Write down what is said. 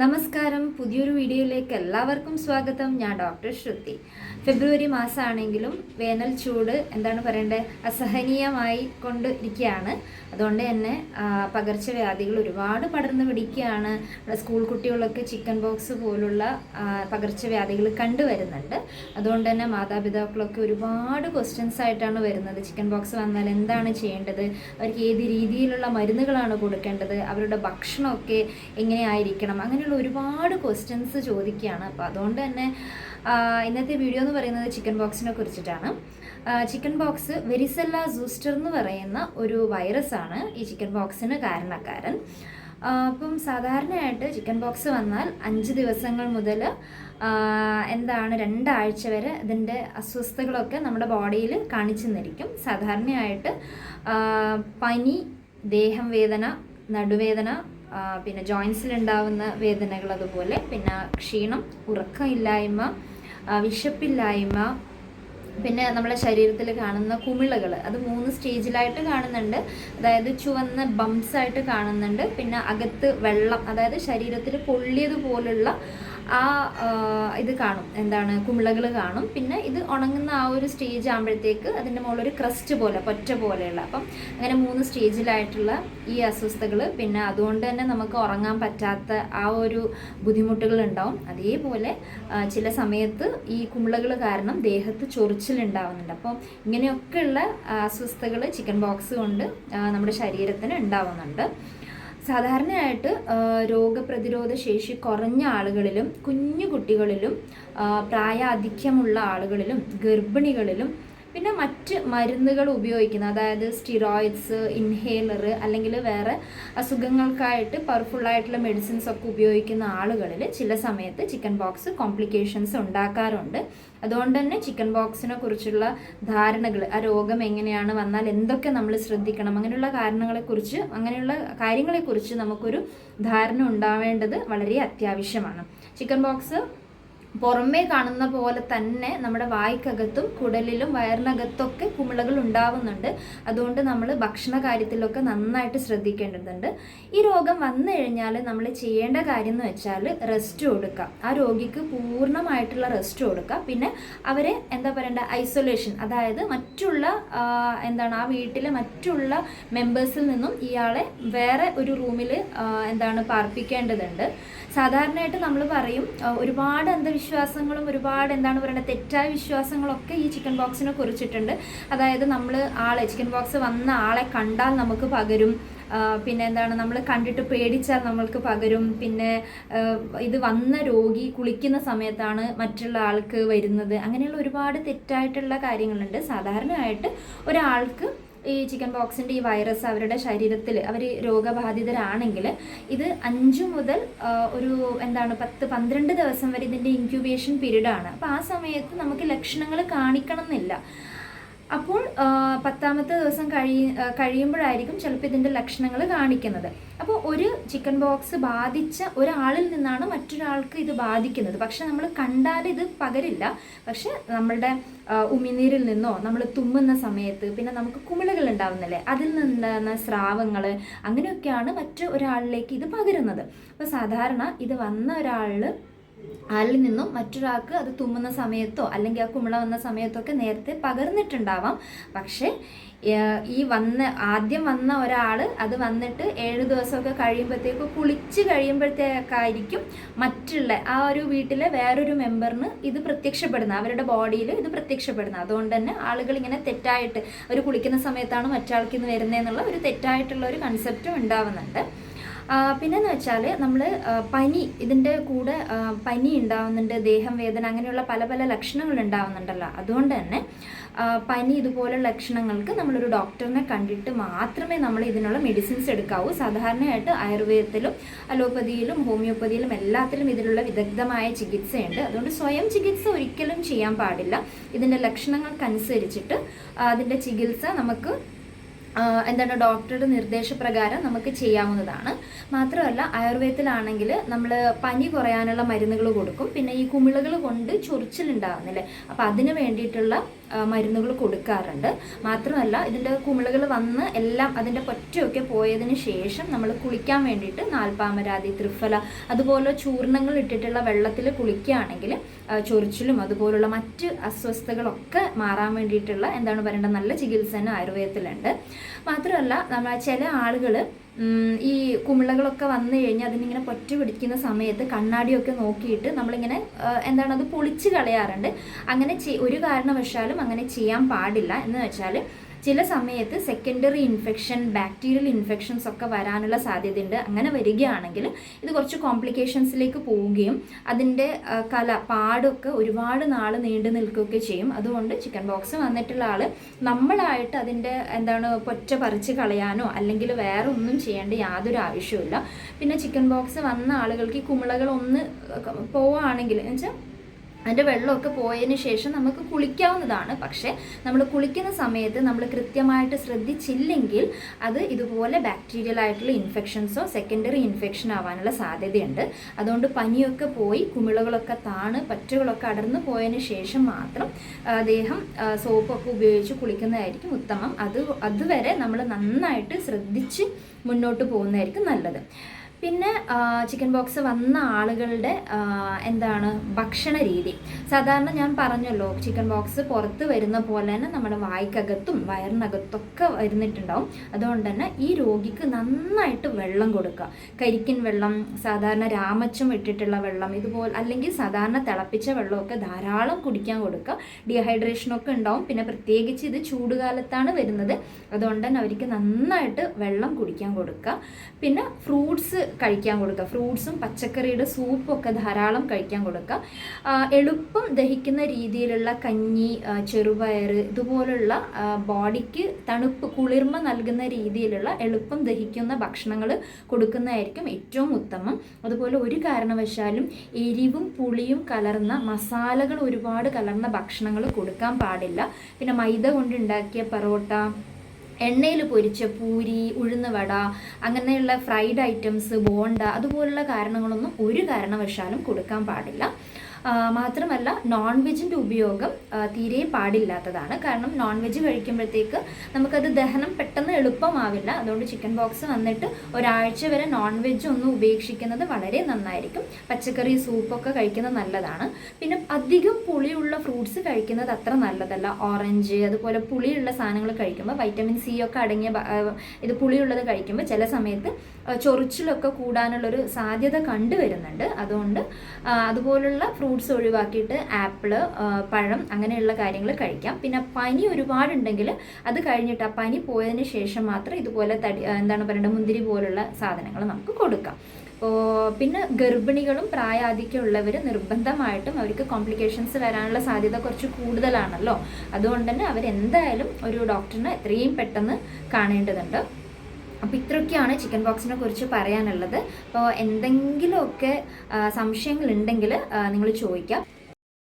നമസ്കാരം. പുതിയൊരു വീഡിയോയിലേക്ക് എല്ലാവർക്കും സ്വാഗതം. ഞാൻ ഡോക്ടർ ശ്രുതി. ഫെബ്രുവരി മാസമാണെങ്കിലും വേനൽ ചൂട് എന്താണ് പറയേണ്ടത് അസഹനീയമായി കൊണ്ട് ഇരിക്കുകയാണ്. അതുകൊണ്ട് തന്നെ പകർച്ചവ്യാധികൾ ഒരുപാട് പടർന്നു പിടിക്കുകയാണ്. സ്കൂൾ കുട്ടികളൊക്കെ ചിക്കൻ ബോക്സ് പോലുള്ള പകർച്ചവ്യാധികൾ കണ്ടുവരുന്നുണ്ട് അതുകൊണ്ട് തന്നെ മാതാപിതാക്കളൊക്കെ ഒരുപാട് ക്വസ്റ്റ്യൻസ് ആയിട്ടാണ് വരുന്നത്. ചിക്കൻ ബോക്സ് വന്നാൽ എന്താണ് ചെയ്യേണ്ടത്? അവർക്ക് ഏത് രീതിയിലുള്ള മരുന്നുകളാണ് കൊടുക്കേണ്ടത്? അവരുടെ ഭക്ഷണമൊക്കെ എങ്ങനെയായിരിക്കണം? അങ്ങനെയുള്ള ഒരുപാട് ക്വസ്റ്റ്യൻസ് ചോദിക്കുകയാണ്. അപ്പോൾ അതുകൊണ്ട് തന്നെ ഇന്നത്തെ വീഡിയോ എന്ന് പറയുന്നത് ചിക്കൻ ബോക്സിനെ കുറിച്ചിട്ടാണ്. ചിക്കൻ ബോക്സ് വെരിസെല്ല സൂസ്റ്റർ എന്ന് പറയുന്ന ഒരു വൈറസാണ് ഈ ചിക്കൻ ബോക്സിന് കാരണക്കാരൻ. അപ്പം സാധാരണയായിട്ട് ചിക്കൻ ബോക്സ് വന്നാൽ അഞ്ച് ദിവസങ്ങൾ മുതൽ എന്താണ് രണ്ടാഴ്ച വരെ ഇതിന്റെ അസ്വസ്ഥതകളൊക്കെ നമ്മുടെ ബോഡിയിൽ കാണിച്ചു നിന്നിരിക്കും സാധാരണയായിട്ട് പനി ദേഹം വേദന നടുവേദന പിന്നെ ജോയിൻസിലുണ്ടാവുന്ന വേദനകൾ അതുപോലെ പിന്നെ ക്ഷീണം ഉറക്കമില്ലായ്മ വിശപ്പില്ലായ്മ പിന്നെ നമ്മുടെ ശരീരത്തിൽ കാണുന്ന കുമിളകൾ അത് മൂന്ന് സ്റ്റേജിലായിട്ട് കാണുന്നുണ്ട്. അതായത് ചുവന്ന ബംസ് ആയിട്ട് കാണുന്നുണ്ട്. പിന്നെ അകത്ത് വെള്ളം അതായത് ശരീരത്തിൽ പൊള്ളിയതുപോലുള്ള ആ, ഇത് കാണും. എന്താണ്? കുമിളകൾ കാണും. പിന്നെ ഇത് ഉണങ്ങുന്ന ആ ഒരു സ്റ്റേജ് ആകുമ്പോഴത്തേക്ക് അതിന്റെ മുകളിലൊരു ക്രസ്റ്റ് പോലെ പൊറ്റ പോലെയുള്ള. അപ്പം അങ്ങനെ മൂന്ന് സ്റ്റേജിലായിട്ടുള്ള ഈ അസ്വസ്ഥതകൾ പിന്നെ അതുകൊണ്ട് തന്നെ നമുക്ക് ഉറങ്ങാൻ പറ്റാത്ത ആ ഒരു ബുദ്ധിമുട്ടുകൾ ഉണ്ടാവും. അതേപോലെ ചില സമയത്ത് ഈ കുമിളകൾ കാരണം ദേഹത്ത് ചൊറിച്ചിലുണ്ടാവുന്നുണ്ട് അപ്പം ഇങ്ങനെയൊക്കെയുള്ള അസ്വസ്ഥതകൾ ചിക്കൻ ബോക്സ് കൊണ്ട് നമ്മുടെ ശരീരത്തിന് ഉണ്ടാവുന്നുണ്ട്. സാധാരണയായിട്ട് രോഗപ്രതിരോധ ശേഷി കുറഞ്ഞ ആളുകളിലും കുഞ്ഞു കുട്ടികളിലും പ്രായാധിക്യമുള്ള ആളുകളിലും ഗർഭിണികളിലും പിന്നെ മറ്റ് മരുന്നുകൾ ഉപയോഗിക്കുന്ന അതായത് സ്റ്റിറോയിഡ്സ് ഇൻഹേലർ അല്ലെങ്കിൽ വേറെ അസുഖങ്ങൾക്കായിട്ട് പവർഫുള്ളായിട്ടുള്ള മെഡിസിൻസ് ഒക്കെ ഉപയോഗിക്കുന്ന ആളുകളിൽ ചില സമയത്ത് ചിക്കൻ ബോക്സ് കോംപ്ലിക്കേഷൻസ് ഉണ്ടാക്കാറുണ്ട്. അതുകൊണ്ട് തന്നെ ചിക്കൻ ബോക്സിനെ കുറിച്ചുള്ള ധാരണകൾ ആ രോഗം എങ്ങനെയാണ് വന്നാൽ എന്തൊക്കെ നമ്മൾ ശ്രദ്ധിക്കണം അങ്ങനെയുള്ള കാരണങ്ങളെക്കുറിച്ച് അങ്ങനെയുള്ള കാര്യങ്ങളെക്കുറിച്ച് നമുക്കൊരു ധാരണ ഉണ്ടാവേണ്ടത് വളരെ അത്യാവശ്യമാണ്. ചിക്കൻ ബോക്സ് പുറമേ കാണുന്ന പോലെ തന്നെ നമ്മുടെ വായ്ക്കകത്തും കുടലിലും വയറിനകത്തൊക്കെ കുമിളകൾ ഉണ്ടാവുന്നുണ്ട്. അതുകൊണ്ട് നമ്മൾ ഭക്ഷണ കാര്യത്തിലൊക്കെ നന്നായിട്ട് ശ്രദ്ധിക്കേണ്ടതുണ്ട്. ഈ രോഗം വന്നു കഴിഞ്ഞാൽ നമ്മൾ ചെയ്യേണ്ട കാര്യം എന്ന് വെച്ചാൽ റെസ്റ്റ് കൊടുക്കുക ആ രോഗിക്ക് പൂർണമായിട്ടുള്ള റെസ്റ്റ് കൊടുക്കുക പിന്നെ അവരെ എന്താ പറയണ്ട ഐസൊലേഷൻ അതായത് മറ്റുള്ള എന്താണ് ആ വീട്ടിലെ മറ്റുള്ള മെമ്പേഴ്സിൽ നിന്നും ഇയാളെ വേറെ ഒരു റൂമിൽ എന്താണ് പാർപ്പിക്കേണ്ടതുണ്ട്. സാധാരണയായിട്ട് നമ്മൾ പറയും ഒരുപാട് അന്ധവിശ്വാസങ്ങളും ഒരുപാട് എന്താണ് പറയുന്നത് തെറ്റായ വിശ്വാസങ്ങളൊക്കെ ഈ ചിക്കൻ ബോക്സിനെ കുറിച്ചിട്ടുണ്ട്. അതായത് നമ്മൾ ആളെ ചിക്കൻ ബോക്സ് വന്ന ആളെ കണ്ടാൽ നമുക്ക് പകരും പിന്നെ എന്താണ് നമ്മൾ കണ്ടിട്ട് പേടിച്ചാൽ നമ്മൾക്ക് പകരും പിന്നെ ഇത് വന്ന രോഗി കുളിക്കുന്ന സമയത്താണ് മറ്റുള്ള ആൾക്ക് വരുന്നത്. അങ്ങനെയുള്ള ഒരുപാട് തെറ്റായിട്ടുള്ള കാര്യങ്ങളുണ്ട്. സാധാരണയായിട്ട് ഒരാൾക്ക് ഈ ചിക്കൻ ബോക്സിന്റെ ഈ വൈറസ് അവരുടെ ശരീരത്തിൽ അവർ രോഗബാധിതരാണെങ്കിൽ ഇത് അഞ്ചു മുതൽ ഒരു എന്താണ് പത്ത് പന്ത്രണ്ട് ദിവസം വരെ ഇതിന്റെ ഇൻക്യുബേഷൻ പീരീഡാണ് അപ്പോൾ ആ സമയത്ത് നമുക്ക് ലക്ഷണങ്ങൾ കാണിക്കണം എന്നില്ല അപ്പോൾ പത്താമത്തെ ദിവസം കഴിയ കഴിയുമ്പോഴായിരിക്കും ചിലപ്പോൾ ഇതിന്റെ ലക്ഷണങ്ങൾ കാണിക്കുന്നത്. അപ്പോൾ ഒരു ചിക്കൻ ബോക്സ് ബാധിച്ച ഒരാളിൽ നിന്നാണ് മറ്റൊരാൾക്ക് ഇത് ബാധിക്കുന്നത്. പക്ഷെ നമ്മൾ കണ്ടാൽ ഇത് പകരില്ല. പക്ഷെ നമ്മളുടെ ഉമിനീരിൽ നിന്നോ നമ്മൾ തുമ്മുന്ന സമയത്ത് പിന്നെ നമുക്ക് കുമിളകൾ ഉണ്ടാവുന്നില്ലേ? അതിൽ നിന്നുണ്ടാകുന്ന സ്രാവങ്ങൾ അങ്ങനെയൊക്കെയാണ് മറ്റു ഒരാളിലേക്ക് ഇത് പകരുന്നത്. അപ്പോൾ സാധാരണ ഇത് വന്ന ഒരാളിൽ ആളിൽ നിന്നും മറ്റൊരാൾക്ക് അത് തുമ്മുന്ന സമയത്തോ അല്ലെങ്കിൽ ആ കുമിള വന്ന സമയത്തോ ഒക്കെ നേരത്തെ പകർന്നിട്ടുണ്ടാവാം. പക്ഷേ ഈ വന്ന ആദ്യം വന്ന ഒരാൾ അത് വന്നിട്ട് ഏഴ് ദിവസമൊക്കെ കഴിയുമ്പോഴത്തേക്ക് കുളിച്ച് കഴിയുമ്പോഴത്തേക്കായിരിക്കും മറ്റുള്ള ആ ഒരു വീട്ടിലെ വേറൊരു മെമ്പറിന് ഇത് പ്രത്യക്ഷപ്പെടുന്നത്. അവരുടെ ബോഡിയിൽ ഇത് പ്രത്യക്ഷപ്പെടുന്നത്. അതുകൊണ്ട് തന്നെ ആളുകൾ ഇങ്ങനെ തെറ്റായിട്ട് അവർ കുളിക്കുന്ന സമയത്താണ് മറ്റാൾക്ക് ഇത് വരുന്നതെന്നുള്ള ഒരു തെറ്റായിട്ടുള്ള ഒരു കൺസെപ്റ്റും ഉണ്ടാവുന്നുണ്ട്. ആ, പിന്നെന്ന് വെച്ചാൽ നമ്മൾ പനി ഇതിന്റെ കൂടെ പനി ഉണ്ടാവുന്നുണ്ട് ദേഹം വേദന അങ്ങനെയുള്ള പല പല ലക്ഷണങ്ങൾ ഉണ്ടാവുന്നുണ്ടല്ലോ. അതുകൊണ്ട് തന്നെ പനി ഇതുപോലുള്ള ലക്ഷണങ്ങൾക്ക് നമ്മളൊരു ഡോക്ടറിനെ കണ്ടിട്ട് മാത്രമേ നമ്മൾ ഇതിനുള്ള മെഡിസിൻസ് എടുക്കാവൂ. സാധാരണയായിട്ട് ആയുർവേദത്തിലും അലോപ്പതിയിലും ഹോമിയോപ്പതിയിലും എല്ലാത്തിലും ഇതിലുള്ള വിദഗ്ധമായ ചികിത്സയുണ്ട്. അതുകൊണ്ട് സ്വയം ചികിത്സ ഒരിക്കലും ചെയ്യാൻ പാടില്ല. ഇതിന്റെ ലക്ഷണങ്ങൾക്കനുസരിച്ചിട്ട് അതിന്റെ ചികിത്സ നമുക്ക് എന്താണ് ഡോക്ടറുടെ നിർദ്ദേശപ്രകാരം നമുക്ക് ചെയ്യാവുന്നതാണ്. മാത്രമല്ല ആയുർവേദത്തിലാണെങ്കിൽ നമ്മൾ പനി കുറയാനുള്ള മരുന്നുകൾ കൊടുക്കും. പിന്നെ ഈ കുമിളകൾ കൊണ്ട് ചൊറിച്ചിലുണ്ടാകുന്നില്ലേ അപ്പോൾ അതിന് വേണ്ടിയിട്ടുള്ള മരുന്നുകൾ കൊടുക്കാറുണ്ട്. മാത്രമല്ല ഇതിന്റെ കുമിളകൾ വന്ന് എല്ലാം അതിന്റെ പൊറ്റയൊക്കെ പോയതിന് ശേഷം നമ്മൾ കുളിക്കാൻ വേണ്ടിയിട്ട് നാൽപ്പാമരാതി ത്രിഫല അതുപോലെ ചൂർണങ്ങൾ ഇട്ടിട്ടുള്ള വെള്ളത്തിൽ കുളിക്കുകയാണെങ്കിൽ ചൊറിച്ചിലും അതുപോലുള്ള മറ്റ് അസ്വസ്ഥതകളൊക്കെ മാറാൻ വേണ്ടിയിട്ടുള്ള എന്താണ് പറയേണ്ടത്? നല്ല ചികിത്സ തന്നെ ആയുർവേദത്തിലുണ്ട്. മാത്രമല്ല നമ്മൾ ചില ആളുകൾ ഈ കുമിളകളൊക്കെ വന്നു കഴിഞ്ഞാൽ അതിനിങ്ങനെ പൊറ്റ പിടിക്കുന്ന സമയത്ത് കണ്ണാടിയൊക്കെ നോക്കിയിട്ട് നമ്മളിങ്ങനെ എന്താണ് അത് പൊളിച്ച് കളയാറുണ്ട്. അങ്ങനെ ഒരു കാരണവശാലും അങ്ങനെ ചെയ്യാൻ പാടില്ല. എന്ന് വെച്ചാൽ ചില സമയത്ത് സെക്കൻഡറി ഇൻഫെക്ഷൻ ബാക്ടീരിയൽ ഇൻഫെക്ഷൻസ് ഒക്കെ വരാനുള്ള സാധ്യതയുണ്ട്. അങ്ങനെ വരികയാണെങ്കിൽ ഇത് കുറച്ച് കോംപ്ലിക്കേഷൻസിലേക്ക് പോവുകയും അതിന്റെ കല പാടൊക്കെ ഒരുപാട് നാൾ നീണ്ടു നിൽക്കുകയൊക്കെ ചെയ്യും. അതുകൊണ്ട് ചിക്കൻ ബോക്സ് വന്നിട്ടുള്ള ആൾ നമ്മളായിട്ട് അതിന്റെ എന്താണ് പൊറ്റ പറിച്ച് കളയാനോ അല്ലെങ്കിൽ വേറെ ഒന്നും ചെയ്യേണ്ട യാതൊരു ആവശ്യമില്ല പിന്നെ ചിക്കൻ ബോക്സ് വന്ന ആളുകൾക്ക് ഈ കുമിളകൾ ഒന്ന് പോവുകയാണെങ്കിൽ എന്ന് വെച്ചാൽ അതിന്റെ വെള്ളമൊക്കെ പോയതിന് ശേഷം നമുക്ക് കുളിക്കാവുന്നതാണ്. പക്ഷേ നമ്മൾ കുളിക്കുന്ന സമയത്ത് നമ്മൾ കൃത്യമായിട്ട് ശ്രദ്ധിച്ചില്ലെങ്കിൽ അത് ഇതുപോലെ ബാക്ടീരിയൽ ആയിട്ടുള്ള ഇൻഫെക്ഷൻസോ സെക്കൻഡറി ഇൻഫെക്ഷൻ ആവാനുള്ള സാധ്യതയുണ്ട്. അതുകൊണ്ട് പനിയൊക്കെ പോയി കുമിളകളൊക്കെ താണ് പറ്റുകളൊക്കെ അടർന്നു പോയതിന് ശേഷം മാത്രം അദ്ദേഹം സോപ്പൊക്കെ ഉപയോഗിച്ച് കുളിക്കുന്നതായിരിക്കും ഉത്തമം. അത് അതുവരെ നമ്മൾ നന്നായിട്ട് ശ്രദ്ധിച്ച് മുന്നോട്ട് പോകുന്നതായിരിക്കും നല്ലത്. പിന്നെ ചിക്കൻ ബോക്സ് വന്ന ആളുകളുടെ എന്താണ് ഭക്ഷണ രീതി. സാധാരണ ഞാൻ പറഞ്ഞല്ലോ ചിക്കൻ ബോക്സ് പുറത്ത് വരുന്ന പോലെ തന്നെ നമ്മുടെ വായ്ക്കകത്തും വയറിനകത്തൊക്കെ വരുന്നിട്ടുണ്ടാവും. അതുകൊണ്ട് തന്നെ ഈ രോഗിക്ക് നന്നായിട്ട് വെള്ളം കൊടുക്കുക. കരിക്കിൻ വെള്ളം സാധാരണ രാമച്ചം ഇട്ടിട്ടുള്ള വെള്ളം ഇതുപോലെ അല്ലെങ്കിൽ സാധാരണ തിളപ്പിച്ച വെള്ളമൊക്കെ ധാരാളം കുടിക്കാൻ കൊടുക്കുക. ഡീഹൈഡ്രേഷനൊക്കെ ഉണ്ടാവും. പിന്നെ പ്രത്യേകിച്ച് ഇത് ചൂടുകാലത്താണ് വരുന്നത്. അതുകൊണ്ട് തന്നെ അവർക്ക് നന്നായിട്ട് വെള്ളം കുടിക്കാൻ കൊടുക്കുക. പിന്നെ ഫ്രൂട്ട്സ് കഴിക്കാൻ കൊടുക്കുക. ഫ്രൂട്ട്സും പച്ചക്കറിയുടെ സൂപ്പും ഒക്കെ ധാരാളം കഴിക്കാൻ കൊടുക്കുക. എളുപ്പം ദഹിക്കുന്ന രീതിയിലുള്ള കഞ്ഞി ചെറുപയർ ഇതുപോലുള്ള ബോഡിക്ക് തണുപ്പ് കുളിർമ നൽകുന്ന രീതിയിലുള്ള എളുപ്പം ദഹിക്കുന്ന ഭക്ഷണങ്ങൾ കൊടുക്കുന്നതായിരിക്കും ഏറ്റവും ഉത്തമം. അതുപോലെ ഒരു കാരണവശാലും എരിവും പുളിയും കലർന്ന മസാലകൾ ഒരുപാട് കലർന്ന ഭക്ഷണങ്ങൾ കൊടുക്കാൻ പാടില്ല. പിന്നെ മൈദ കൊണ്ടുണ്ടാക്കിയ പൊറോട്ട എണ്ണയിൽ പൊരിച്ച പൂരി ഉഴുന്ന വട അങ്ങനെയുള്ള ഫ്രൈഡ് ഐറ്റംസ് ബോണ്ട അതുപോലുള്ള കാരണങ്ങളൊന്നും ഒരു കാരണവശാലും കൊടുക്കാൻ പാടില്ല. മാത്രമല്ല നോൺ വെജിന്റെ ഉപയോഗം തീരെ പാടില്ലാത്തതാണ്. കാരണം നോൺ വെജ് കഴിക്കുമ്പോഴത്തേക്ക് നമുക്കത് ദഹനം പെട്ടെന്ന് എളുപ്പമാവില്ല. അതുകൊണ്ട് ചിക്കൻ ബോക്സ് വന്നിട്ട് ഒരാഴ്ച വരെ നോൺ വെജ് ഒന്നും ഉപേക്ഷിക്കുന്നത് വളരെ നന്നായിരിക്കും. പച്ചക്കറി സൂപ്പൊക്കെ കഴിക്കുന്നത് നല്ലതാണ്. പിന്നെ അധികം പുളിയുള്ള ഫ്രൂട്ട്സ് കഴിക്കുന്നത് അത്ര നല്ലതല്ല. ഓറഞ്ച് അതുപോലെ പുളിയുള്ള സാധനങ്ങൾ കഴിക്കുമ്പോൾ വൈറ്റമിൻ സി ഒക്കെ അടങ്ങിയ ഇത് പുളിയുള്ളത് കഴിക്കുമ്പോൾ ചില സമയത്ത് ചൊറിച്ചിലൊക്കെ കൂടാനുള്ളൊരു സാധ്യത കണ്ടുവരുന്നുണ്ട്. അതുകൊണ്ട് അതുപോലുള്ള ഫ്രൂട്ട്സ് ഒഴിവാക്കിയിട്ട് ആപ്പിൾ പഴം അങ്ങനെയുള്ള കാര്യങ്ങൾ കഴിക്കാം. പിന്നെ പനി ഒരുപാടുണ്ടെങ്കിൽ അത് കഴിഞ്ഞിട്ട് ആ പനി പോയതിന് ശേഷം മാത്രം ഇതുപോലെ തടി എന്താണ് പറയേണ്ടത് മുന്തിരി പോലുള്ള സാധനങ്ങൾ നമുക്ക് കൊടുക്കാം. അപ്പോൾ പിന്നെ ഗർഭിണികളും പ്രായാധിക്യമുള്ളവർ നിർബന്ധമായിട്ടും അവർക്ക് കോംപ്ലിക്കേഷൻസ് വരാനുള്ള സാധ്യത കുറച്ച് കൂടുതലാണല്ലോ. അതുകൊണ്ട് തന്നെ അവരെന്തായാലും ഒരു ഡോക്ടറിനെ എത്രയും പെട്ടെന്ന് കാണേണ്ടതുണ്ട്. അപ്പോൾ ഇത്രയൊക്കെയാണ് ചിക്കൻ ബോക്സിനെ കുറിച്ച് പറയാനുള്ളത്. അപ്പോൾ എന്തെങ്കിലുമൊക്കെ സംശയങ്ങളുണ്ടെങ്കിൽ നിങ്ങൾ ചോദിക്കാം.